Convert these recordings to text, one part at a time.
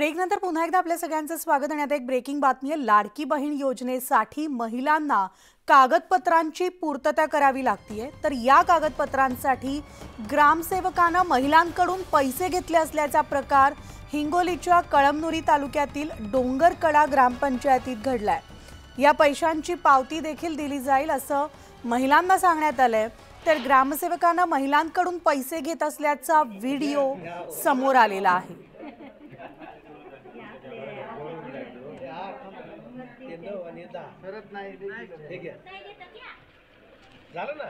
ब्रेकनंतर पुन्हा एकदा आपल्या सगळ्यांचं स्वागत आणि आता एक ब्रेकिंग बातमी आहे. लाडकी बहीण योजनेसाठी महिलांना कागदपत्रांची पूर्तता करावी लागतीये. तर या कागदपत्रांसाठी ग्रामसेवकानं महिलांकडून पैसे घेतले असल्याचा प्रकार हिंगोलीच्या कळमनुरी तालुक्यातील डोंगरकडा ग्रामपंचायतीत घडलाय. या पैशांची पावती देखील दिली जाईल असं महिलांना सांगण्यात आलंय. तर ग्रामसेवकानं महिलांकडून पैसे घेत असल्याचा व्हिडिओ समोर आलेला आहे नऊ आणि दहा करत नाही हे घ्या झालं ना?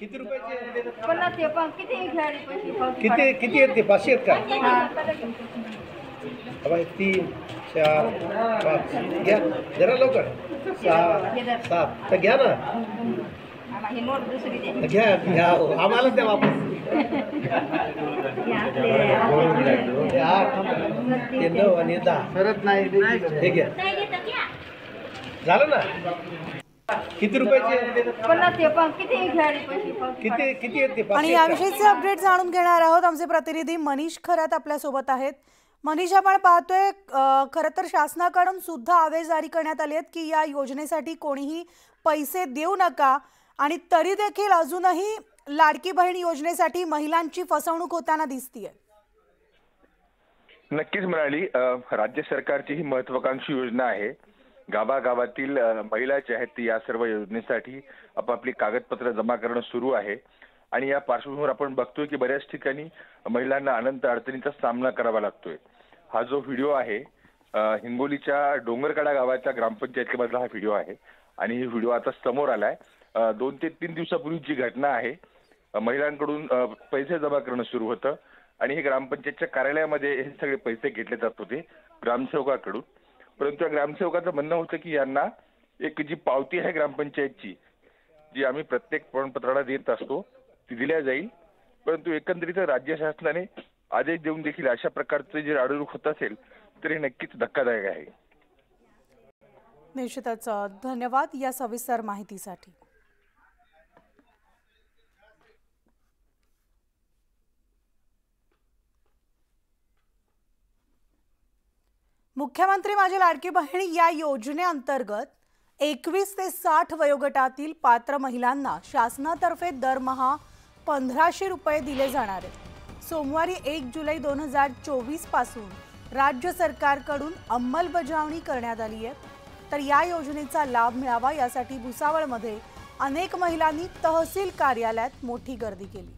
किती रुपयाचे पन्नास ते पण किती पैसे किती किती आहेत ते? पाचशे आहेत का? हा. हे तीन चार पाच. घ्या. जरा लवकर. सहा सात. तर घ्या ना. ही घ्या घ्या. आम्हाला द्या वापस. हे आठ ते नऊ आणि दहा. करत नाही हे घ्या. झालं ना? किती रुपयाचे? पन्नास ते पण किती पैसे? किती किती आहेत ते आणि? याविषयीचे अपडेट जाणून घेणार आहोत आमचे प्रतिनिधी मनीष खरात आपल्यासोबत आहेत. मनीष आपण पाहतोय खरं तर शासनाकडून सुद्धा आदेश जारी करण्यात आले आहेत की या योजनेसाठी कोणीही पैसे देऊ नका आणि तरी देखील अजूनही लाडकी बहीण योजनेसाठी महिलांची फसवणूक होताना दिसतीये. नक्कीच मिळाली अ, राज्य सरकारची ही महत्वाकांक्षी योजना आहे. गावागावातील महिला ज्या आहेत ती या सर्व योजनेसाठी आपापली कागदपत्र जमा करणं सुरू आहे. आणि या पार्श्वभूमीवर आपण बघतोय की बऱ्याच ठिकाणी महिलांना अनंत अडचणीचा सामना करावा लागतोय. हा जो व्हिडिओ आहे हिंगोलीच्या डोंगरकडा गावाच्या ग्रामपंचायतीमधला हा व्हिडिओ आहे. आणि ही व्हिडिओ आता समोर आलाय. दोन ते तीन दिवसापूर्वी जी घटना आहे महिलांकडून पैसे जमा करणं सुरू होतं. आणि हे ग्रामपंचायतच्या कार्यालयामध्ये हे सगळे पैसे घेतले जात होते ग्रामसेवकाकडून. परंतु या ग्रामसेवकाचं म्हणणं होतं की यांना एक जी पावती आहे ग्रामपंचायतची जी आम्ही प्रत्येक प्रमाणपत्राला देत असतो ती दिल्या जाईल. परंतु एकंदरीत राज्य शासनाने आदेश देऊन देखील अशा प्रकारचे जे आडूक होत असेल तर हे नक्कीच धक्कादायक आहे. निश्चितच धन्यवाद या सविस्तर माहितीसाठी. मुख्यमंत्री माझी लाडकी बहीण या योजनेअंतर्गत एकवीस ते साठ वयोगटातील पात्र महिलांना शासनातर्फे दरमहा पंधराशे रुपये दिले जाणार आहेत. सोमवारी एक जुलै दोन हजार चोवीसपासून राज्य सरकारकडून अंमलबजावणी करण्यात आली आहे. तर या योजनेचा लाभ मिळावा यासाठी भुसावळमध्ये अनेक महिलांनी तहसील कार्यालयात मोठी गर्दी केली.